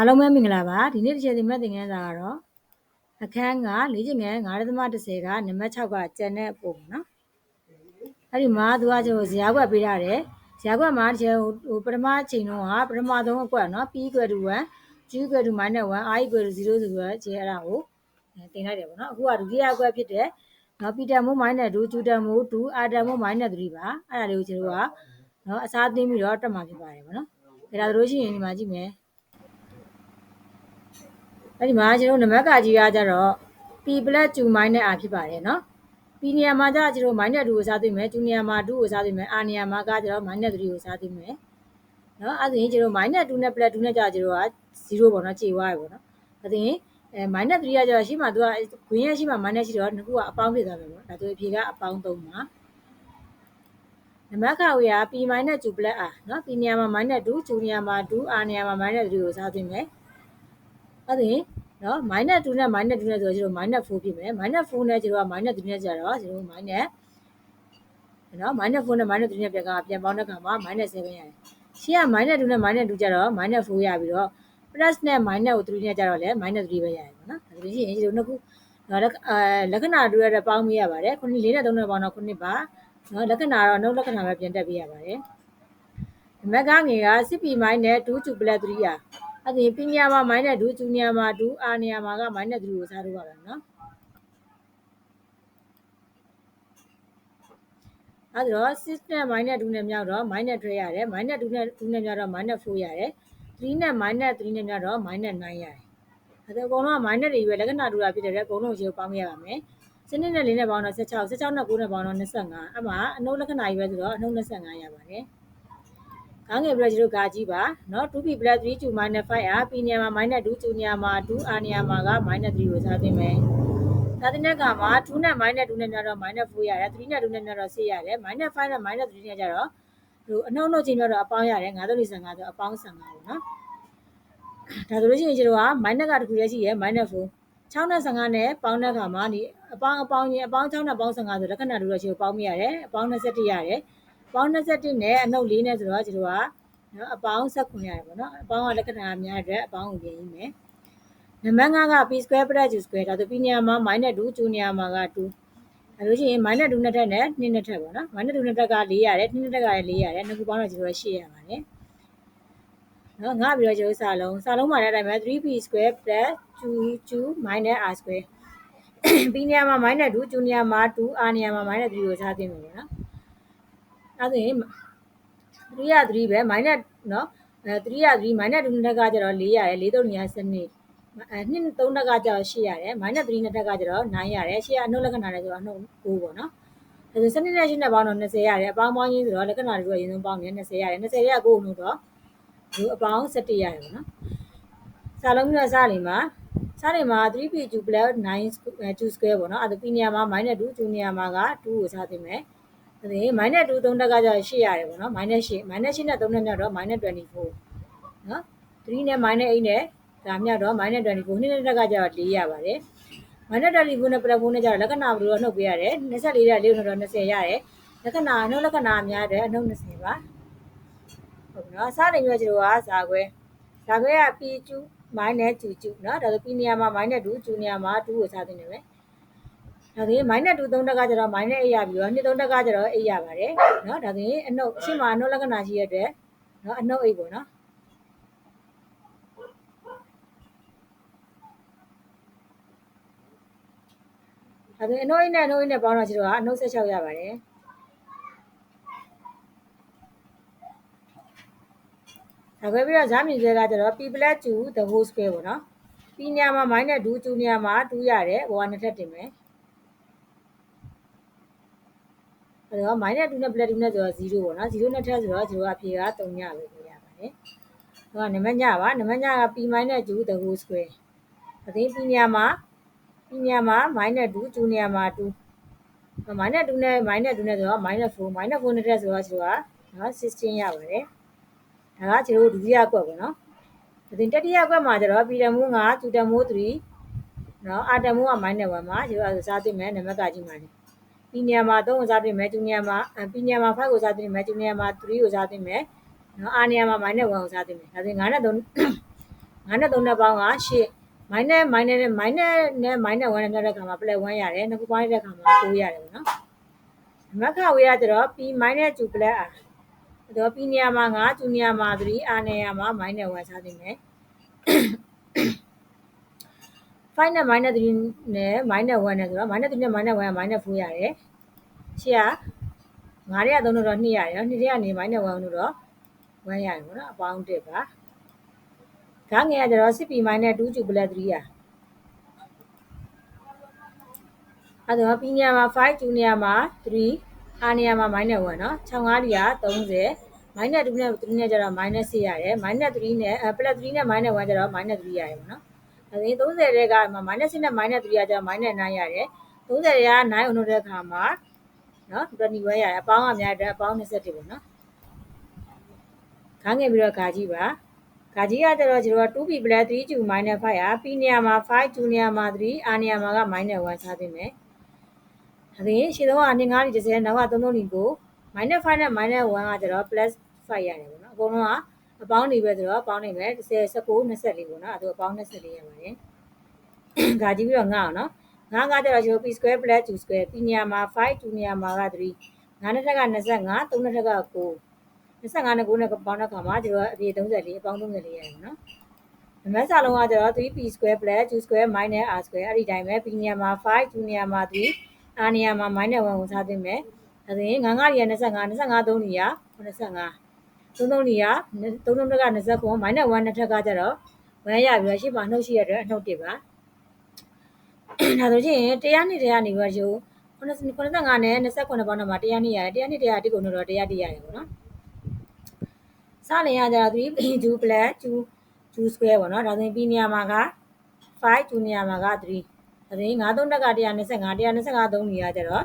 အားလုံးပဲမင်္ဂလာပါဒီနေ့တစ်ချက်သင်မဲ့သင်ခန်းစာကတော့အခန်းက၄ချက်ငယ်9.30ကနံပါတ်6ကကျန်တဲ့ပုံနော်အဲ့ဒီမှာသူကကျွန်တော်ဇာတ်ကွက်ပေးထားတယ်ဇာတ်ကွက်မှာတစ်ချက်ဟိုပထမချိန်တော့ကပထမဆုံးအကွက်နော် p equal to 1 g equal to -1 i equal to 0ဆိုတော့ခြေအဲ့ဒါကိုတင်လိုက်တယ်ပေါ့နော်အခုကဒုတိယအကွက်ဖြစ်တဲ့နော် p တန်မိုး -2 q တန်မိုး2 r တန်မိုး -3 ပါအဲ့ဒါလေးကိုကျွန်တော်ကနော်အစားသိမ်းပြီးတော့တက်မှာဖြစ်ပါတယ်ပေါ့နော်ဒါဒါဆိုလို့ရှိရင်ဒီမှာကြည့်မယ် အဲ့ဒီမှာကျွန်တော်နံပါတ်ကကြီးကကြတော့ p + 2 r ဖြစ်ပါတယ်နော် p နေရာမှာကျကျွန်တော် -2 ကိုစားသိမယ်2နေရာမှာ2ကိုစားသိမယ် r နေရာမှာကကျတော့ -3 ကိုစားသိမယ်နော်အဲ့ဒါရင်ကျွန်တော် -2 နဲ့ +2 နဲ့ကြာကျွန်တော်က0ပေါ့နော်ခြေသွားရပေါ့နော်အဲ့ဒါရင်အဲ -3 ကကျတော့ရှေ့မှာသူကဂွင်းရဲ့ရှေ့မှာ minus ရှိတော့နှစ်ခုကအပေါင်းဖြစ်သွားမယ်ပေါ့ဒါဆိုအဖြေကအပေါင်း3ပါနံပါတ်ခါဝေးက p - 2 r နော် p နေရာမှာ -2 2နေရာမှာ2 r နေရာမှာ -3 ကိုစားသိမယ် အဲ့ဒါရင်နော် minus 2နဲ့ minus 2နဲ့ဆိုတော့ကျွန်တော် minus 4ဖြစ်မယ် minus 4နဲ့ကျွန်တော်က minus 3နဲ့ကြတော့ကျွန်တော် minus နော် minus 4နဲ့ minus 3နဲ့ပြန်ကပြန်ပေါင်းတဲ့အခါမှာ minus 7ရတယ်ရှေ့က minus 2နဲ့ minus 2ကြတော့ minus 4ရပြီးတော့ plus နဲ့ minus ကို3နဲ့ကြတော့လည်း minus 3ပဲရတယ်ပေါ့နော်ဒါဆိုရင်ကျွန်တော်နှစ်ခုနော်အဲလက္ခဏာတူရတဲ့ပေါင်းမိရပါတယ်ခုနှစ်၄နဲ့3နဲ့ပေါင်းတော့ခုနှစ်ပါနော်လက္ခဏာတော့နှုတ်လက္ခဏာပဲပြန်တက်ပြရပါတယ်နံပါတ်ကငယ်က 6p 2 2 plus 3ရ အဲ့ဒါရင်ပညာမှာ minus 2 junior မှာ2 r နေရာမှာက minus 3ကိုစားထုတ်ရပါမယ်နော်အဲ့တော့ 6နဲ့ minus 2နဲ့မြောက်တော့ minus 3ရတယ် minus 2နဲ့2နဲ့မြောက်တော့ minus 4ရတယ်3နဲ့ minus 3နဲ့မြောက်တော့ minus 9ရတယ်အဲ့တော့အကုန်လုံးက minus တွေပဲလက္ခဏာတူတာဖြစ်တဲ့အတွက်အကုန်လုံးရေပေါင်းရပါမယ်စနစ်နဲ့၄နဲ့ပေါင်းတော့16 16နဲ့9နဲ့ပေါင်းတော့25အဲ့မှာအနှုတ်လက္ခဏာကြီးပဲဆိုတော့အနှုတ်25ရပါတယ် ခေါင်းငယ်ပြီးတော့ကျွန်တော်ဂါကြီးပါနော် 2p 3 2 5r p နေရာမှာ -2 2နေရာမှာ2 r နေရာမှာက -3 ကိုစားသင့်မယ်။ဒါတင်တဲ့ကမှာ2နဲ့ -2 နဲ့များတော့ -4 ရတယ်3နဲ့2နဲ့များတော့6ရတယ် -5 နဲ့ -3 နဲ့ကြတော့ဟိုအနှုတ်နှုတ်ချင်းများတော့အပေါင်းရတယ်9 3 5ဆိုအပေါင်း15ပေါ့နော်။ဒါဆိုလို့ရှိရင်ကျွန်တော်က minus ကတခုလည်းရှိရယ် minus 4 6နဲ့15နဲ့ပေါင်းတဲ့အခါမှာဒီအပေါင်းအပေါင်းရင်အပေါင်း6နဲ့ပေါင်း15ဆိုလက္ခဏာတူတော့ရှိကိုပေါင်းမိရတယ်အပေါင်း21ရတယ် ပေါင်း21နဲ့အနှုတ်4နဲ့ဆိုတော့ကျွန်တော်ကနော်အပေါင်း19ရတယ်ပေါ့နော်အပေါင်းကလက္ခဏာများတဲ့အတွက်အပေါင်းကိုပြင်ရင်းမယ်နံပါတ်5က p square plus q square ဒါဆို p နေရာမှာ -2 2နေရာမှာက2အဲလို့ရှိရင် -2 နဲ့ထက်နဲ့2နဲ့ထက်ပေါ့နော် -2 နဲ့ထက်က4ရတယ်2နဲ့ထက်ကလည်း4ရတယ်နှစ်ခုပေါင်းတော့ကျွန်တော်8ရပါတယ်နော်ငါပြီးတော့ကျွန်တော်စာလုံးစာလုံးမှာတဲ့အတိုင်းပဲ 3p square plus 2 2 minus r square p နေရာမှာ minus 2 2နေရာမှာ2 r နေရာမှာ minus 3ကိုထားသင့်မယ်ပေါ့နော် အဲဆိုရင်3ရ3ပဲ minus နော်အဲ3ရ3 minus 2တက်ကကျတော့4ရတယ်4 3နေရာစနစ်အဲ2 3တက်ကကျတော့8ရတယ် minus 3နဲ့တက်ကကျတော့9ရတယ်8ရအနှုတ်လက္ခဏာနဲ့ဆိုတော့အနှုတ်9ပေါ့နော်အဲဆိုစနစ်နဲ့8နဲ့ပေါင်းတော့20ရတယ်အပေါင်းပေါင်းချင်းဆိုတော့လက္ခဏာတွေကအရင်ဆုံးပေါင်းနေ20ရတယ်20ရ9နှုတ်တော့ဒီအပေါင်း17ရတယ်ပေါ့နော်စာလုံးပြီးတော့စာလီမှာစားတယ်မှာ 3p2 9 2 square ပေါ့နော်အဲ့ဒါ p နေရာမှာ -2 2နေရာမှာက2ကိုစားသိမယ် ဒီ minus 2 3တက်ကကြာ8ရတယ်ပေါ့နော် minus 8 minus 8နဲ့3နဲ့မြတ်တော့ minus 24နော်3နဲ့ minus 8နဲ့ဒါမြတ်တော့ minus 24နှစ်နဲ့တက်ကကြာ4ရပါတယ်မနက်တလီဖုန်းနဲ့ပလက်ဖုန်းနဲ့ကြတော့လက္ခဏာဘယ်လိုနှုတ်ပေးရတယ်24ရက်လေးတော့20ရတယ်လက္ခဏာနှုတ်လက္ခဏာများတယ်အနှုတ်20ပါဟုတ်ကဲ့နော်စားတယ်မျိုးကျတော့ဇာခွဲဇာခွဲက P2 minus 2 2နော်ဒါဆို P နေရာမှာ minus 2 2နေရာမှာ2ကိုစားတင်နေမယ် ဒါဆိုရင် minus 2 3တက်ကကျတော့ minus 8ရပြီးတော့2 3တက်ကကျတော့8ရပါတယ်နော်ဒါဆိုရင်အနှုတ်ရှေ့မှာအနှုတ်လက္ခဏာရှိရတဲ့နော်အနှုတ်8ပေါ့နော်ဒါဆိုရင်အနှုတ်8နဲ့အနှုတ်8နဲ့ပေါင်းတော့ရှိတော့အနှုတ်16ရပါတယ်ဒါပဲပြီးတော့ဈာမြင်ကျဲကကျတော့ p plus 2 the whole square ပေါ့နော် p နေရာမှာ minus 2 2နေရာမှာ2ရတယ်ဟိုကနှစ်ထပ်တင်မယ် အဲတော့ minus 2နဲ့ plus 2နဲ့ဆိုတော့0ပေါ့နော်0နဲ့ထပ်ဆိုတော့0ကအဖြေက3ညပဲပြရပါတယ်။ဒါကနံပါတ်ညပါနံပါတ်ညက p minus 2 the whole square အသိ p နေရာမှာ p နေရာမှာ minus 2 2နေရာမှာ2 minus 2နဲ့ minus 2နဲ့ဆိုတော့ minus 4 minus 4နဲ့ထပ်ဆိုတော့0ကနော်16ရပါတယ်။ဒါကကျွန်တော်တို့ဒုတိယကွက်ပေါ့နော်။ဒီတတိယကွက်မှာကျတော့ p တန်မိုး9 q တန်မိုး3နော် r တန်မိုးက -1 မှာကျွန်တော်တို့စားသိမယ်နံပါတ်ကကြီးမှာလေ။ p နေရာမှာ3ကိုစားသိမယ် q နေရာမှာ p နေရာမှာ5ကိုစားသိမယ် q နေရာမှာ3ကိုစားသိမယ်နော် r နေရာမှာ -1 ကိုစားသိမယ်။ဒါဆိုရင်9နဲ့3 9နဲ့3နဲ့ပေါင်းက8 minus minus နဲ့ minus နဲ့ minus 1နဲ့မြောက်တဲ့ခါမှာ plus 1ရတယ်နှစ်ခုပေါင်းလိုက်တဲ့ခါမှာ9ရတယ်ပေါ့နော်နံပါတ်ခဝေးရကျတော့ p minus 2 plus r အဲ့တော့ p နေရာမှာ9 2နေရာမှာ3 r နေရာမှာ minus 1စားသိမယ် 5နဲ့ minus 3နဲ့ minus 1နဲ့ဆိုတော့ minus 3နဲ့ minus 1က minus 4ရတယ်။ရှေ့က9တဲ့က3လို့တော့2ရတယ်နော်။2တဲ့ကနေ minus 1လို့တော့1ရတယ်ပေါ့နော်။အပေါင်း1ပါ။ခေါင်းငယ်ကကျတော့ 6p minus 2q plus 3ရ။အဲဒါပီနေရာမှာ5 q နေရာမှာ3 r နေရာမှာ minus 1နော်။65ဒီက30 minus 2နဲ့3နဲ့ကျတော့ minus 6ရတယ် minus 3နဲ့ plus 3နဲ့ minus 1ကျတော့ minus 3ရတယ်ပေါ့နော် အဲဒီ30တဲ့က minus 6နဲ့ minus 3ကကျတော့ minus 9ရတယ်30တွေက9အောင်လို့တဲ့အခါမှာနော်21ရတယ်အပေါင်းကများတဲ့အပေါင်း21ပေါ့နော်ခန်းငယ်ပြီးတော့ခါကြည့်ပါခါကြီးကကျတော့ကျွန်တော်က 2p 3q 5ရ p နေရာမှာ5 2နေရာမှာ3 r နေရာမှာက -1 စားသိမယ်။ဒါပြင်ရှင်းတော့အနည်းငါးဒီ30နောက်က3 3ဒီကို -5 နဲ့ -1 ကကျတော့ +5 ရတယ်ပေါ့နော်။အကုန်လုံးက အပေါင်းနေပဲဆိုတော့ပေါင်းနေမယ်30 19 24ပေါ့နော်။အဲဒါအပေါင်း24ရပါတယ်။ခါကြည့်ပြီးတော့ငါအောင်နော်။ငါးကကျတော့ကျွန်တော် p square plus 2 square p နေရာမှာ5 2နေရာမှာက3ငါးနဲ့ထက်က25 3နဲ့ထက်က9 25နဲ့9နဲ့ပေါင်းတဲ့အခါမှာကျွန်တော်အပြေ34အပေါင်း34ရတယ်နော်။နံပါတ်စာလုံးကကျတော့ 3p square plus 2 square minus r square အဲ့ဒီတိုင်းပဲ p နေရာမှာ5 2နေရာမှာ3 r နေရာမှာ minus 1ကိုစားသိမယ်။ဒါဆိုရင်ငါးငါးရီက25 25 3ရီက85 33ရီက33တက်က29 minus 1နှစ်ထက်ကကျတော့1ရပြီးတော့ရှေ့ပါနှုတ်ရှိရတဲ့အနှုတ်1ပါ။ဒါဆိုရင်တရားနှစ်တရားနေပြီးတော့ယူ85နဲ့29ပေါင်းတော့မှတရားနှစ်ရတယ်တရားနှစ်တရားတစ်ကုန်တော့တရားတစ်ရတယ်ပေါ့နော်။စလင်ရကြတော့3 2 plus 2 2 square ပေါ့နော်ဒါဆိုရင် p နေရာမှာက5 2နေရာမှာက3ဒါဆိုရင်5 3တက်က125 125 3နေရာကြတော့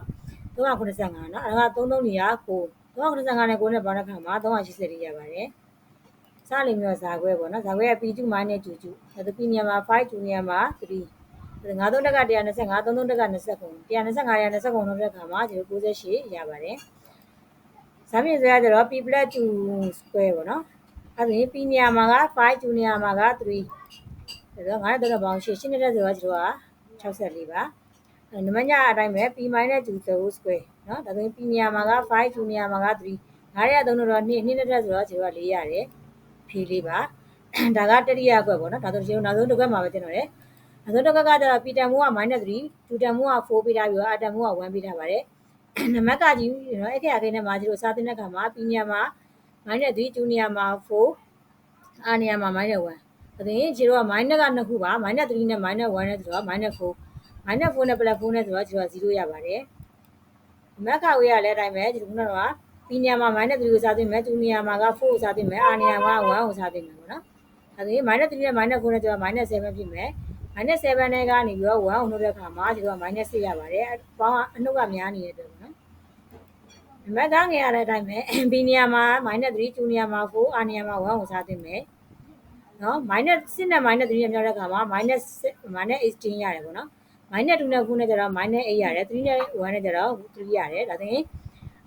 385เนาะအဲဒါက33နေရာ9 385နဲ့9နဲ့ပေါင်းတဲ့ခါမှာ380ရပါတယ်စလိမ်မျိုးဇာခွဲပေါ့နော်ဇာခွဲက P2 minus 2 2ဒါဆို P နေရာမှာ5 2နေရာမှာ3 5 3တက်က125 3 3တက်က29 125ရ29လုံးတဲ့ခါမှာဒီလို68ရပါတယ်ဇာပြင်ဆွဲရကြတော့ p + 2 square ပေါ့နော်အဲ့ဒါရင် p နေရာမှာက5 2နေရာမှာက3ဒါဆိုငါးတဲ့တော့ပေါင်း8ရှင်းနေတဲ့ဆိုတော့ကျွန်တော်က64ပါနမညာအတိုင်းပဲ p - 2 square နော်ဒါဆိုရင် P နေရာမှာက5 2နေရာမှာက3 9ရက်3တော့2 2နဲ့တက်ဆိုတော့0က4ရတယ်ဖြေးလေးပါဒါကတတိယကွက်ပေါ့နော်ဒါဆိုရှင်နောက်ဆုံးတစ်ကွက်မှာပဲတင်တော့တယ်နောက်ဆုံးတစ်ကွက်ကကျတော့ P တန်မိုးက -3 2တန်မိုးက4ပေးထားပြီးတော့ R တန်မိုးက1ပေးထားပါတယ်နံပါတ်ကကြီးနော်အခက်အခဲနဲ့မှာကျတော့စာသင်တဲ့ခါမှာ P နေရာမှာ -3 2နေရာမှာ4 R နေရာမှာ -1 ဒါဆိုရင်0က minus က2ခုပါ minus 3နဲ့ minus 1နဲ့ဆိုတော့ minus 4 minus 4နဲ့ plus 4နဲ့ဆိုတော့0ရပါတယ် နံပါတ်ကဝေးရလဲအတိုင်းပဲကျတို့ကတော့ပညာမှာ minus 3ကိုစားသိမယ်2နေရာမှာက4ကိုစားသိမယ်အာနေရာမှာ1ကိုစားသိမယ်ပေါ့နော်ဒါဆိုရင် minus 3နဲ့ minus 4နဲ့ကျတော့ minus 7ဖြစ်မယ် minus 7နဲ့ကနေပြီးတော့1အောင်လုပ်တဲ့အခါမှာကျတော့ minus 6ရပါတယ်။ပေါင်းအနှုတ်ကများနေတဲ့အတွက်ပေါ့နော်။နံပါတ်ကငယ်ရတဲ့အတိုင်းပဲ b နေရာမှာ minus 3 2နေရာမှာ4 r နေရာမှာ1ကိုစားသင့်မယ်။နော် minus 6နဲ့ minus 3နဲ့မြောက်တဲ့အခါမှာ minus minus 18ရတယ်ပေါ့နော်။ minus 2နဲ့9နဲ့ကျတော့ minus 8ရတယ်3နဲ့1နဲ့ကျတော့3ရတယ်ဒါဆိုရင်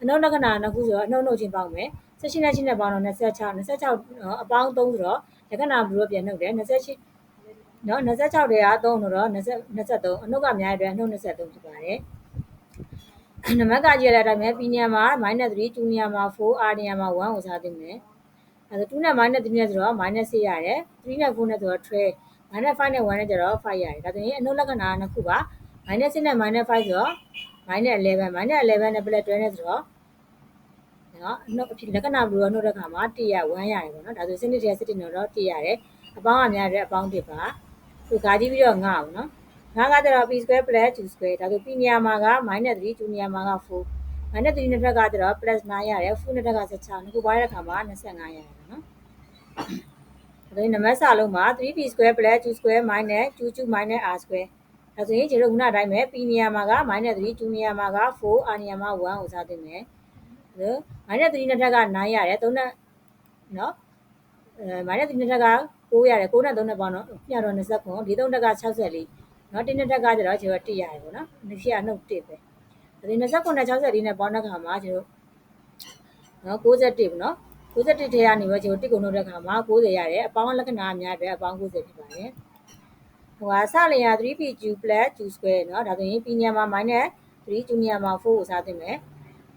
အနှုတ်လက္ခဏာနှစ်ခုဆိုတော့အနှုတ်နှုတ်ချင်းပေါင်းမယ်။16နဲ့8နဲ့ပေါင်းတော့26 26အပေါင်း3ဆိုတော့လက္ခဏာဘယ်လိုပြန်နှုတ်တယ်28နော်26တွေက3လို့တော့23အနှုတ်ကများတဲ့အတွက်အနှုတ်23ဖြစ်ပါတယ်နံပါတ်ကကြည့်ရတဲ့အတိုင်းပဲ p နေရာမှာ -3 2နေရာမှာ4 r နေရာမှာ1ကိုစားသိမယ်အဲဒါ2နဲ့ -3 နဲ့ဆိုတော့ -6 ရတယ်3နဲ့4နဲ့ဆိုတော့12 -5 နဲ့1နဲ့ကျတော့5ရတယ်ဒါဆိုရင်အနှုတ်လက္ခဏာနှစ်ခုပါ -6 နဲ့ -5 ဆိုတော့ -11 -11 နဲ့ plus 12နဲ့ဆိုတော့နော်အနှုတ်အဖြစ်လက္ခဏာဘယ်လိုနှုတ်တဲ့ခါမှာ1ရ1ရတယ်ပေါ့နော်ဒါဆိုစနစ်တည်းစနစ်တော့1ရတယ်အပေါင်းအများတဲ့အပေါင်း1ပါသူဂါကြည့်ပြီးတော့ငါအောင်နော်ငါကကျတော့ p square plus 2 square ဒါဆို p နေရာမှာက -3 2နေရာမှာက4 -3 နှစ်ထက်ကကျတော့ plus 9ရတယ်4နှစ်ထက်က16နှစ်ခုပေါင်းတဲ့အခါမှာ25ရတယ်နော် ဒါဆိုရင်နံပါတ်စာလုံးမှာ 3p2 black 2 2 2 2 r 2ဒါဆိုရင်ခြေတို့ခုနအတိုင်းပဲ p နေရာမှာက -3 2နေရာမှာက4 r နေရာမှာ1ကိုစားသင့်မယ်နော် -3 နှစ်ထပ်က9ရတယ်3နဲ့နော်အဲ -3 နှစ်ထပ်က9ရတယ်9နဲ့3နဲ့ပေါင်းတော့ပြတော့29ဒီ3ထပ်က64နော်1နှစ်ထပ်ကကျတော့ခြေတို့1ရတယ်ပေါ့နော်နှစ်ရှိကနှုတ်1ပဲဒါဆိုရင်29 64နဲ့ပေါင်းတဲ့ခါမှာခြေတို့နော်61ပေါ့နော် 61ထဲကနေပဲကျွန်တော်တစ်ကုန်ထုတ်တဲ့ခါမှာ90ရတယ်အပေါင်းလက္ခဏာအများအတွက်အပေါင်း90ဖြစ်ပါတယ်ဟိုဟာစလင်ရ 3pq q square เนาะဒါဆိုရင် p ညမှာ minus 3 q ညမှာ4ကိုစားသင့်မယ်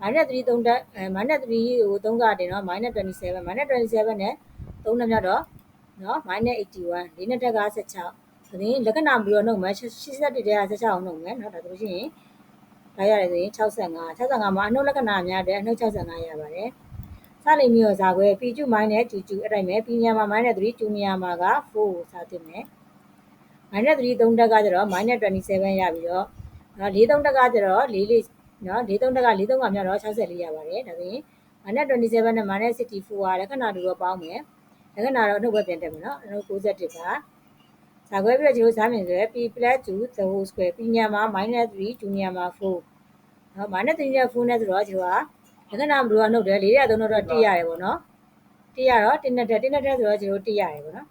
minus 3 3တက်အဲ minus 3ကို3ကတင်တော့ minus 27 minus 27နဲ့3နဲ့မြတ်တော့เนาะ minus 81လေးနဲ့တက်က16ဒါရင်လက္ခဏာမူတော့နှုတ်မယ်81တဲက16အောင်နှုတ်မယ်เนาะဒါဆိုလို့ရှိရင်ဒါရတယ်ဆိုရင်65 65မှာအနှုတ်လက္ခဏာအများတဲ့အနှုတ်65ရပါတယ်စ လိမ်မျိုးဇာခွဲ p2 minus 2 2အဲ့တိုင်းပဲ p ညမှာ minus 3 2ညမှာက4ကိုစားသင့်မယ် minus 3 3တက်ကကျတော့ minus 27ရပြီးတော့နော်4 3တက်ကကျတော့4လေးနော်4 3တက်က4 3ကမြောက်တော့64ရပါတယ်ဒါဆိုရင် minus 27နဲ့ minus 64ကလက္ခဏာတူတော့ပေါင်းမယ်လက္ခဏာတော့အနှုတ်ပဲပြန်တက်မယ်နော်အနှုတ်61ပါဇာခွဲပြီးတော့ကျွန်တော်ဇာမြင်ဆိုရယ် p + 2 the whole square p ညမှာ minus 3 2ညမှာ4နော် minus 3နဲ့4နဲ့ဆိုတော့ကျွန်တော်က လက္ခဏာမတူတော့နှုတ်တယ်4ရ3တော့1ရတယ်ပေါ့နော်1ရတော့1နဲ့တက်1နဲ့တက်ဆိုတော့ကျွန်တော်1ရတယ်ပေါ့နော်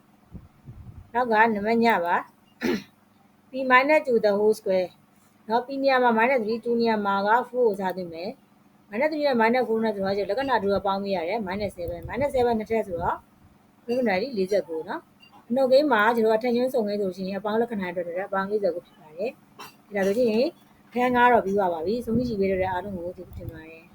နောက်ကနမညပါ p minus 2 the whole square နော် p နေရာမှာ minus 3 2နေရာမှာက4ကိုစားသွင်းမယ် minus 3နဲ့ minus 4နဲ့ဆိုတော့လက္ခဏာတူတော့ပေါင်းမိရတယ် minus 7 minus 7နှစ်ထပ်ဆိုတော့လက္ခဏာကြီး49နော်အနှုတ်ကိန်းမှာကျွန်တော်အထက်ညွှန်းစုံကိန်းဆိုရှင်အပေါင်းလက္ခဏာအတွက်လည်းအပေါင်း49ဖြစ်ပါတယ်ဒါဆိုရင်ခန်းကားတော့ပြီးသွားပါပြီဆုံးဖြတ်ကြည့်ပေးတဲ့အားလုံးကိုကျေးဇူးတင်ပါတယ်